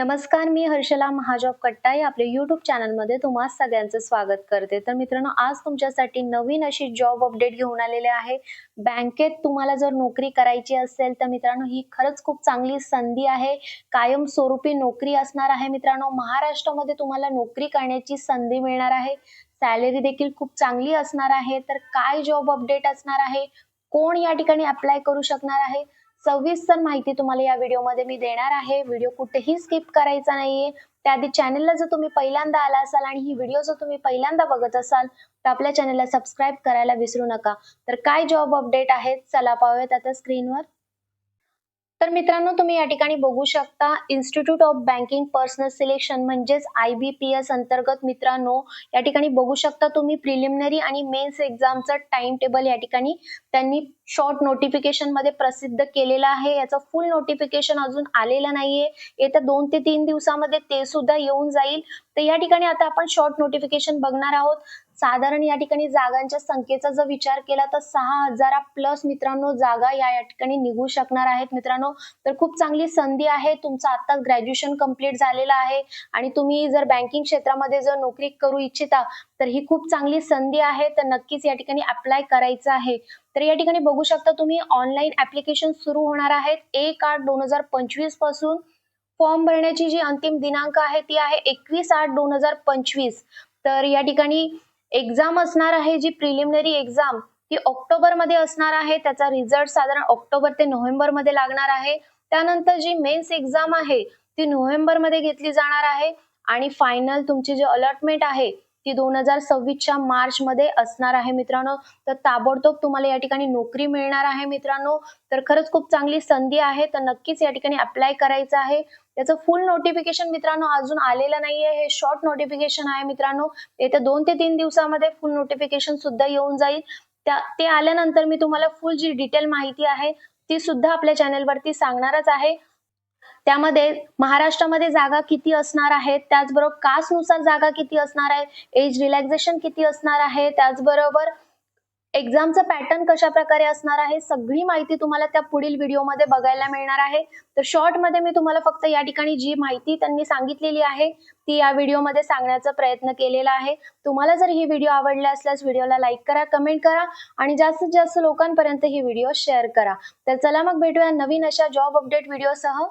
नमस्कार मी हर्षला महाजॉब कट्टाई. आपल्या युट्यूब चॅनलमध्ये तुम्हा सगळ्यांचं स्वागत करते. तर मित्रांनो आज तुमच्यासाठी नवीन अशी जॉब अपडेट घेऊन आलेले आहे. बँकेत तुम्हाला जर नोकरी करायची असेल तर मित्रांनो ही खरंच खूप चांगली संधी आहे. कायम स्वरूपी नोकरी असणार आहे मित्रांनो. महाराष्ट्रामध्ये तुम्हाला नोकरी करण्याची संधी मिळणार आहे. सॅलरी देखील खूप चांगली असणार आहे. तर काय जॉब अपडेट असणार आहे? कोण या ठिकाणी अप्लाय करू शकणार आहे? सविस्तर माहिती तुम्हाला या व्हिडिओमध्ये मी देणार आहे. व्हिडिओ कुठेही स्किप करायचा नाहीये. त्याआधी चॅनलला जर तुम्ही पहिल्यांदा आला असाल आणि ही व्हिडिओ जर तुम्ही पहिल्यांदा बघत असाल तर आपल्या चॅनलला सबस्क्राईब करायला विसरू नका. तर काय जॉब अपडेट आहेत? चला पाहूयात आता स्क्रीनवर तर मित्रांनो तुम्ही या ठिकाणी बघू शकता institute of banking personnel selection म्हणजेच आय बी पी एस अंतर्गत मित्रांनो या ठिकाणी बघू शकता तुम्ही प्रिलिमिनरी आणि मेन्स एक्झामचं टाइम टेबल या ठिकाणी त्यांनी शॉर्ट नोटिफिकेशनमध्ये प्रसिद्ध केलेलं आहे. याचं फुल नोटिफिकेशन अजून आलेलं नाहीये. येत्या दोन ते तीन दिवसामध्ये ते सुद्धा येऊन जाईल. तर या ठिकाणी आता आपण शॉर्ट नोटिफिकेशन बघणार आहोत. साधारण या ठिकाणी जागांच्या संख्येचा जर विचार केला तर सहा हजारा प्लस मित्रांनो जागा या या ठिकाणी निघू शकणार आहेत. मित्रांनो तर खूप चांगली संधी आहे. तुमचं आता ग्रॅज्युएशन कंप्लीट झालेलं आहे. आणि तुम्ही जर बँकिंग क्षेत्रामध्ये जर नोकरी करू इच्छिता तर ही खूप चांगली संधी आहे. तर नक्कीच या ठिकाणी अप्लाय करायचं आहे. तर या ठिकाणी बघू शकता तुम्ही ऑनलाईन ऍप्लिकेशन सुरू होणार आहेत. एक आठ दोन हजार पंचवीसपासून फॉर्म भरण्याची जी अंतिम दिनांक आहे ती आहे एकवीस आठ दोन हजार पंचवीस. तर या ठिकाणी एक्झाम असणार आहे जी प्रिलिमिनरी एक्झाम ती ऑक्टोबरमध्ये असणार आहे. त्याचा रिझल्ट साधारण ऑक्टोबर ते नोव्हेंबरमध्ये लागणार आहे. त्यानंतर जी मेन्स एक्झाम आहे ती नोव्हेंबरमध्ये घेतली जाणार आहे. आणि फायनल तुमची जी अलॉटमेंट आहे ती दोन हजार सव्वीसच्या मार्च मध्ये असणार आहे मित्रांनो. तर ताबडतोब तुम्हाला या ठिकाणी नोकरी मिळणार आहे मित्रांनो. तर खरंच खूप चांगली संधी आहे. तर नक्कीच या ठिकाणी अप्लाय करायचं आहे. त्याचं फुल नोटिफिकेशन मित्रांनो अजून आलेलं नाहीये. हे शॉर्ट नोटिफिकेशन आहे मित्रांनो. येत्या दोन ते तीन दिवसामध्ये फुल नोटिफिकेशन सुद्धा येऊन जाईल. त्या ते आल्यानंतर मी तुम्हाला फुल जी डिटेल माहिती आहे ती सुद्धा आपल्या चॅनेलवरती सांगणारच आहे. त्यामध्ये महाराष्ट्रामध्ये जागा किती असणार आहेत त्याचबरोबर कास्टनुसार जागा किती असणार आहे? एज रिलॅक्झेशन किती असणार आहे? त्याचबरोबर एक्झामचं पॅटर्न कशा प्रकारे असणार आहे? सगळी माहिती तुम्हाला त्या पुढील व्हिडिओमध्ये बघायला मिळणार आहे. तर शॉर्टमध्ये मी तुम्हाला फक्त या ठिकाणी जी माहिती त्यांनी सांगितलेली आहे ती या व्हिडिओमध्ये सांगण्याचा प्रयत्न केलेला आहे. तुम्हाला जर ही व्हिडिओ आवडला असल्यास व्हिडिओला लाईक करा कमेंट करा आणि जास्तीत जास्त लोकांपर्यंत ही व्हिडिओ शेअर करा. तर चला मग भेटूया नवीन अशा जॉब अपडेट व्हिडिओसह.